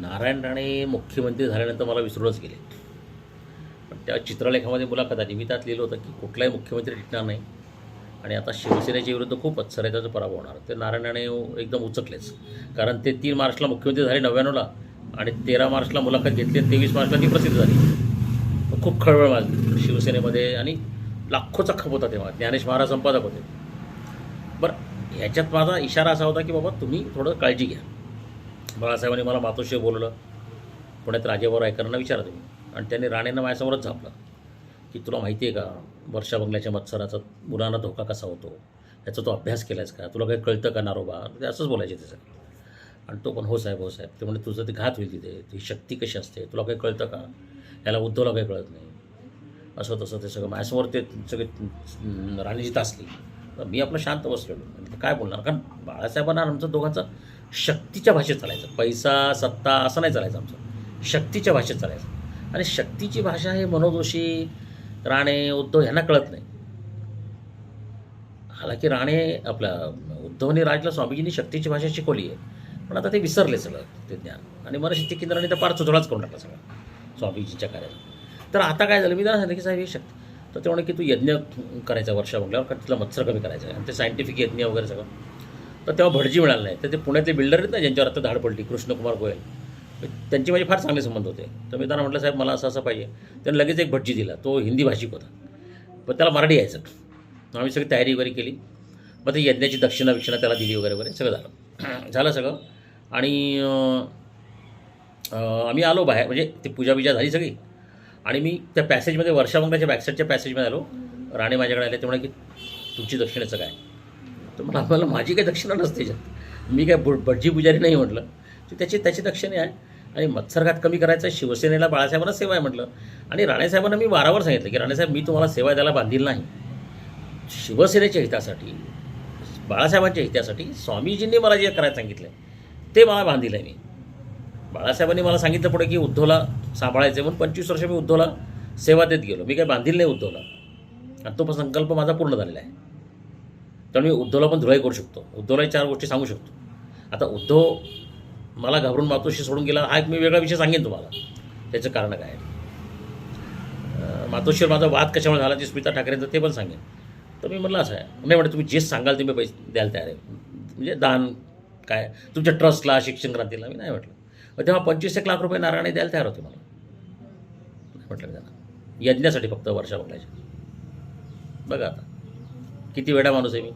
नारायण राणे मुख्यमंत्री झाल्यानंतर मला विसरूनच गेले. पण त्या चित्रलेखामध्ये मुलाखत आली मी त्यात लिहिलं होतं की कुठलाही मुख्यमंत्री टिकणार नाही. आणि आता शिवसेनेच्या विरुद्ध खूप त्याचा पराभव होणार. ते नारायण राणे एकदम उचकलेच. कारण ते तीन मार्चला मुख्यमंत्री झाले नव्याण्णवला आणि तेरा मार्चला मुलाखत घेतली आणि तेवीस मार्चला ती प्रसिद्ध झाली. खूप खळबळ माजली. शिवसेनेमध्ये आणि लाखोचा खप होता तेव्हा. ज्ञानेश महाराज संपादक होते. बरं ह्याच्यात माझा इशारा असा होता की बाबा तुम्ही थोडं काळजी घ्या. बाळासाहेबांनी मला मातोश्री बोलवलं. पुण्यात राजेभाऊ रायकरांना विचारा तुम्ही. आणि त्यांनी राणेंना माझ्यासमोरच झापलं. की तुला माहिती आहे का वर्षा बंगल्याच्या मत्सराचा मुलांना धोका कसा होतो? याचा तो अभ्यास केलायस का? तुला काही कळतं का नारोबा? ते असंच बोलायचे त्याचं आणि तो पण हो साहेब हो साहेब. ते म्हणजे तुझं ते घात होईल तिथे. ती शक्ती कशी असते? तुला काही कळतं का? याला उद्धवला काही कळत नाही. असं तसं ते सगळं माझ्यासमोर ते सगळे राणीची तासली. तर मी आपलं शांत बसलेलो. काय बोलणार? कारण बाळासाहेबांना आमचं दोघांचा शक्तीच्या भाषेत चालायचं. पैसा सत्ता असं नाही चालायचं आमचं. शक्तीच्या भाषेत चालायचं. आणि शक्तीची भाषा हे मनोज जोशी राणे उद्धव ह्यांना कळत नाही. हालाकी राणे आपल्या उद्धवने राजला स्वामीजींनी शक्तीची भाषा शिकवली आहे. पण आता ते विसरले सगळं ते ज्ञान. आणि मराठी केंद्राने तर फार चुधळाच करून टाकला सगळं स्वामीजीच्या कार्याला. तर आता काय झालं? मी त्यांना सांगितलं की साहेब हे शक्ती तर ते म्हणे की तू यज्ञ करायचा वर्षा बघल्यावर का तिला मत्सर कमी करायचा आहे. आणि ते सायंटिफिक यज्ञ वगैरे सगळं. तर तेव्हा भटजी मिळालं नाही. तर ते पुण्यातले बिल्डर आहेत ना ज्यांच्यावर आता धाड पडली कृष्णकुमार गोयल. त्यांची माझे फार चांगले संबंध होते. तर मी त्यांना म्हटलं साहेब मला असं असं पाहिजे. त्यानं लगेच एक भटजी दिला. तो हिंदी भाषिक होता. पण त्याला मराठी यायचं. मग आम्ही सगळी तयारी वगैरे केली. मग ते यज्ञाची दक्षिणा विक्षिणा त्याला दिली वगैरे वगैरे सगळं झालं. झालं सगळं. आणि आम्ही आलो बाहेर. म्हणजे ती पूजा बिजा झाली सगळी. आणि मी त्या पॅसेजमध्ये वर्षाबंगाच्या बॅकसाईडच्या पॅसेजमध्ये आलो. राणे माझ्याकडे आले. ते म्हणाले की तुमची दक्षिणेचं काय? तर मला मला माझी काही दक्षिणा नसते त्याच्यात मी काय बुड बडजी पुजारी नाही म्हटलं. तर त्याची त्याची दक्षिणे आहे. आणि मत्सरघात कमी करायचं आहे शिवसेनेला बाळासाहेबांना सेवा आहे म्हटलं. आणि राणेसाहेबांना मी वारंवार सांगितलं की राणेसाहेब मी तुम्हाला सेवा द्यायला बांधील नाही. शिवसेनेच्या हितासाठी बाळासाहेबांच्या हितासाठी स्वामीजींनी मला जे करायला सांगितलं ते मला बांधील आहे मी. बाळासाहेबांनी मला सांगितलं पुढे की उद्धवला सांभाळायचं म्हणून पंचवीस वर्ष मी उद्धवला सेवा देत गेलो. मी काय बांधील नाही उद्धवला. आणि तो पण संकल्प माझा पूर्ण झालेला आहे. कारण मी उद्धवला पण धुळाई करू शकतो. उद्धवलाही चार गोष्टी सांगू शकतो. आता उद्धव मला घाबरून मातोशी सोडून गेला हा एक मी वेगळा विषय सांगेन तुम्हाला. त्याचं कारण काय आहे? मातोश्रीवर माझा वाद कशामुळे झाला ती स्मिता ठाकरेंचं ते पण सांगेन. तर मी म्हटलं असं आहे. नाही म्हणते तुम्ही जे सांगाल तुम्ही पैसे द्यायला तयार आहे. म्हणजे दान काय? तुमच्या ट्रस्टला शिक्षण क्रांतीला मी नाही म्हटलं. तेव्हा पंचवीस एक लाख रुपये नारायण द्यायला तयार होते मला नाही म्हटलं त्यांना. यज्ञासाठी फक्त वर्षा बघायच्या बघा आता. किती वेळा माणूस आहे मी.